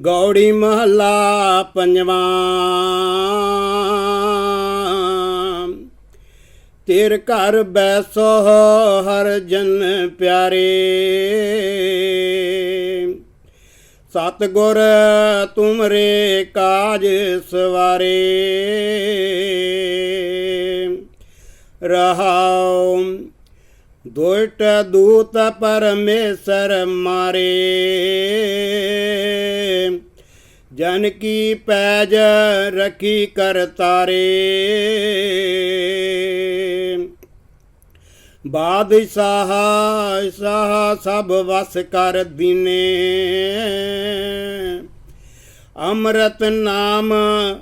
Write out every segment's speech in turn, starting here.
ਗੌੜੀ ਮਹੱਲਾ ਪੰਜਵਾਂ। ਤੇਰ ਘਰ ਬੈਸੋ ਹਰ ਜਨ ਪਿਆਰੇ। ਸਤਗੁਰ ਤੁਮਰੇ ਕਾਜ ਸਵਾਰੇ। ਰਹਾਉ ਦੁਇਟ ਦੂਤ ਪਰਮੇਸ਼ਰ ਮਾਰੇ। ਜਨ ਕੀ ਪੈਜ ਰਖੀ ਕਰ ਤਾਰੇ। ਬਾਦਸ਼ਾਹ, ਸਾਹ ਸਭ ਵਸ ਕਰ ਦੀਨੇ। ਅੰਮ੍ਰਿਤ ਨਾਮ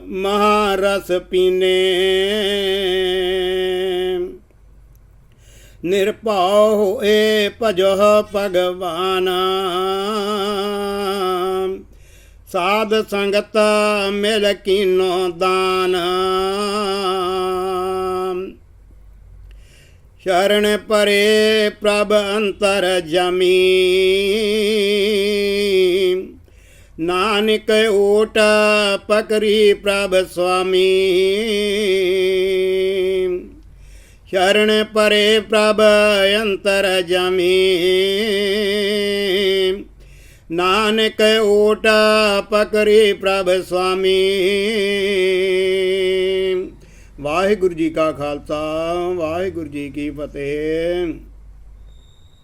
ਮਹਾਰਸ ਪੀਨੇ। ਨਿਰਭਉ ਹੋਏ ਭਜੋ ਭਗਵਾਨ। ਸਾਧ ਸੰਗਤ ਮਿਲ ਕੀਨੋ ਦਾਨ। ਸ਼ਰਨ ਪਰੇ ਪ੍ਰਭ ਅੰਤਰ ਜਮੀ। ਨਾਨਕ ਓਟ ਪਕਰੀ ਪ੍ਰਭ ਸੁਆਮੀ। ਸ਼ਰਨ ਪਰੇ ਪ੍ਰਭ ਅੰਤਰ ਜਮੀ। ਨਾਨਕ ਓਟ ਪਕਰੀ ਪ੍ਰਭ ਸੁਆਮੀ। ਵਾਹਿਗੁਰੂ ਜੀ ਕਾ ਖਾਲਸਾ ਵਾਹਿਗੁਰੂ ਜੀ ਕੀ ਫਤਿਹ।